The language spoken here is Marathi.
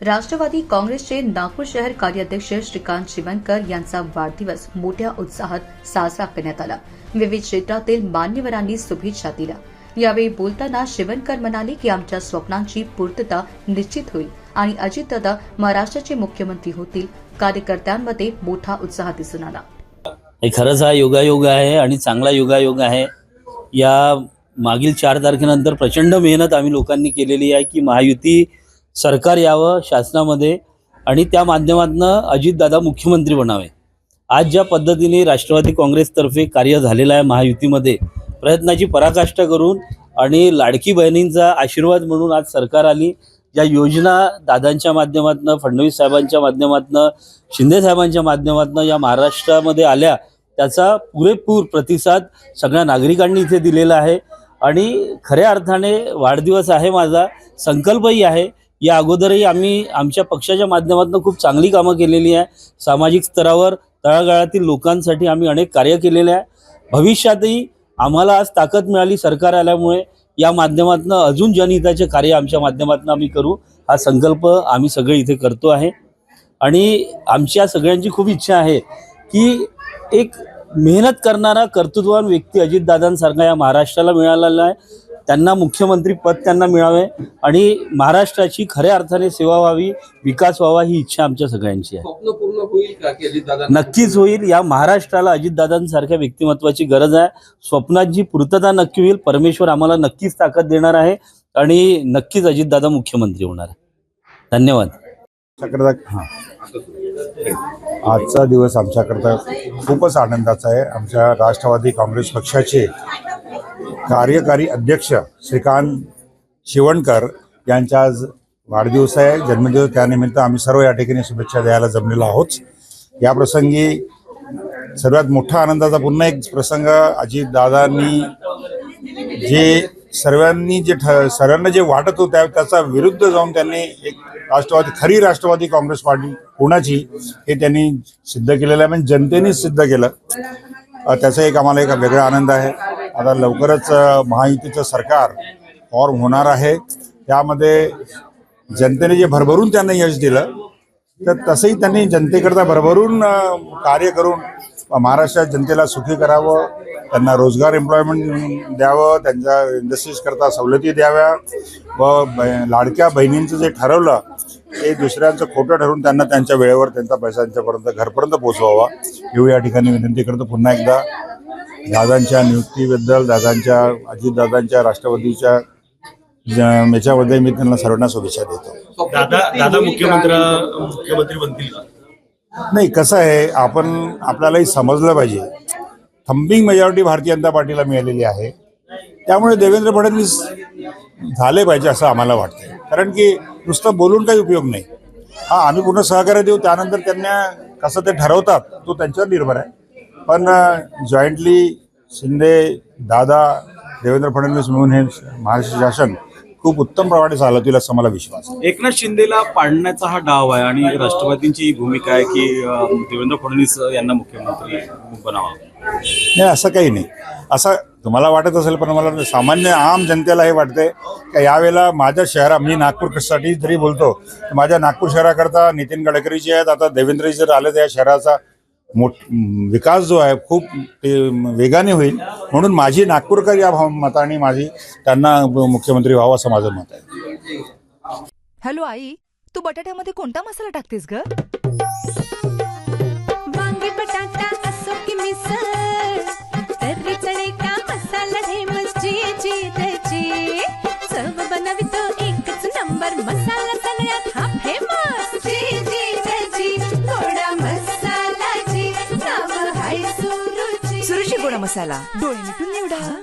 राष्ट्रवादी काँग्रेसचे नागपूर शहर कार्याध्यक्ष श्रीकांत शिवणकर यांचा वाढदिवस मोठ्या उत्साहात साजरा करण्यात आला. विविध क्षेत्रातील मान्यवरांनी शुभेच्छा दिल्या. यावेळी बोलताना शिवणकर म्हणाले की आमच्या स्वप्नांची पूर्तता निश्चित होईल आणि अजितदादा महाराष्ट्राचे मुख्यमंत्री होतील. कार्यकर्त्यांमध्ये मोठा उत्साह दिसून आला. हे खरंच हा योगायोग आहे आणि चांगला योगायोग आहे. या मागील चार तारखेनंतर प्रचंड मेहनत आम्ही लोकांनी केलेली आहे की महायुती सरकार यावं शासनामध्ये आणि त्या माध्यमातून अजितदादा मुख्यमंत्री बनावे. आज ज्या पद्धतीने राष्ट्रवादी काँग्रेसतर्फे कार्य झालेलं आहे महायुतीमध्ये प्रयत्नाची पराकाष्ठा करून आणि लाडकी बहिणींचा आशीर्वाद म्हणून आज सरकार आली. ज्या योजना दादांच्या माध्यमातून फडणवीस साहेबांच्या माध्यमातून शिंदे साहेबांच्या माध्यमातून या महाराष्ट्रामध्ये आल्या त्याचा पुरेपूर प्रतिसाद सगळ्या नागरिकांनी इथे दिलेला आहे. आणि खऱ्या अर्थाने वाढदिवस आहे माझा संकल्पही आहे या अगोदरही आम्ही आमच्या पक्षाच्या माध्यमातून खूप चांगली कामं केलेली आहे. सामाजिक स्तरावर तळागाळातील लोकांसाठी आम्ही अनेक कार्य केलेले आहे. भविष्यातही आम्हाला आज ताकद मिळाली सरकार आल्यामुळे या माध्यमातून अजून जनहिताचे कार्य आमच्या माध्यमातून आम्ही करू हा संकल्प आम्ही सगळे इथे करतो आहे. आणि आमच्या सगळ्यांची खूप इच्छा आहे की एक मेहनत करणारा कर्तृत्ववान व्यक्ती अजितदादांसारखा या महाराष्ट्राला मिळालेला आहे. त्यांना मुख्यमंत्री पद त्यांना मिळावे आणि महाराष्ट्राची खऱ्या अर्थाने सेवा व्हावी विकास व्हावा ही इच्छा आमच्या सगळ्यांची आहे. स्वप्न पूर्ण होईल का की अजित दादा नक्कीच होईल. या महाराष्ट्राला अजितदादांसारख्या व्यक्तिमत्वाची गरज आहे. स्वप्नांची पूर्तता नक्की होईल. परमेश्वर आम्हाला नक्कीच ताकद देणार आहे आणि नक्कीच अजितदादा मुख्यमंत्री होणार आहे. धन्यवाद. हां. आजचा दिवस आमच्याकरता खूपच आनंदाचा आहे. आमच्या राष्ट्रवादी काँग्रेस पक्षाचे कार्यकारी अध्यक्ष श्रीकांत शिवणकर यांचा आज वाढदिवस आहे. जन्मदिवस त्यानिमित्त आम्ही सर्व या ठिकाणी शुभेच्छा द्यायला जमलेलो आहोत. या प्रसंगी सर्वात मोठा आनंदाचा पुन्हा एक प्रसंग अजितदादांनी जे सर्वांनी जे ठ सर्वांना जे वाटत होतं त्याचा विरुद्ध जाऊन त्यांनी एक राष्ट्रवादी खरी राष्ट्रवादी काँग्रेस पार्टी कोणाची हे त्यांनी सिद्ध केलेलं आहे. म्हणजे जनतेनेच सिद्ध केलं. त्याचा एक आम्हाला एक वेगळा आनंद आहे. आता लवकरच महायुतीचं सरकार फॉर्म होणार आहे. त्यामध्ये जनतेने जे भरभरून त्यांना यश दिलं तर तसंही त्यांनी जनतेकरता भरभरून कार्य करून महाराष्ट्रात जनतेला सुखी करावं त्यांना रोजगार एम्प्लॉयमेंट द्यावं त्यांच्या इंडस्ट्रीजकरता सवलती द्याव्या व ब- लाडक्या बहिणींचं जे ठरवलं ते दुसऱ्यांचं खोटं ठरवून त्यांना त्यांच्या वेळेवर त्यांचा पैसा त्यांच्यापर्यंत घरपर्यंत पोचवावा एवढी या ठिकाणी विनंती करतो पुन्हा एकदा. दादांच्या नियुक्तीबद्दल दादांच्या अजितदादांच्या राष्ट्रवादीच्या ज- याच्यामध्ये मी त्यांना सर्वांना शुभेच्छा देतो. दादा दादा मुख्यमंत्री मुख्यमंत्री बनतील का? नाही कसं आहे आपण आपल्यालाही समजलं पाहिजे. थम्बिंग मेजॉरिटी भारतीय जनता पार्टीला मिळालेली आहे. त्यामुळे देवेंद्र फडणवीस झाले पाहिजे असं आम्हाला वाटतंय. कारण की नुसतं बोलून काही उपयोग नाही. हां आम्ही पूर्ण सहकार्य देऊ त्यानंतर त्यांना कसं ते ठरवतात तो त्यांच्यावर निर्भर आहे. पण जॉईंटली शिंदे दादा देवेंद्र फडणवीस मिळून हे महाराष्ट्र शासन खूप उत्तम प्रकारे चालवतील असं मला विश्वास आहे. एकनाथ शिंदेला पाडण्याचा हा डाव आहे आणि राष्ट्रवादींची ही भूमिका आहे की देवेंद्र फडणवीस यांना मुख्यमंत्री बनावा. नाही असं काही नाही. असं तुम्हाला वाटत असेल पण मला सामान्य आम जनतेला हे वाटतंय की यावेळेला माझ्या शहरा मी नागपूरसाठी जरी बोलतो तर माझ्या नागपूर शहराकरता नितीन गडकरीजी आहेत आता देवेंद्रजी जर आले तर या शहराचा मोठ विकास जो आहे खूप ते वेगाने होईल. म्हणून माझी नागपूरकर या भाव- मताने माझी त्यांना मुख्यमंत्री व्हावं असं माझं मत आहे. हॅलो आई तू बटाट्यामध्ये कोणता मसाला टाकतेस ग? वांगी बटाटा असो की मिसळ मसाला जी नाव हाय सुरुची सुरुची गोडा मसाला डोळे मिटून निवडा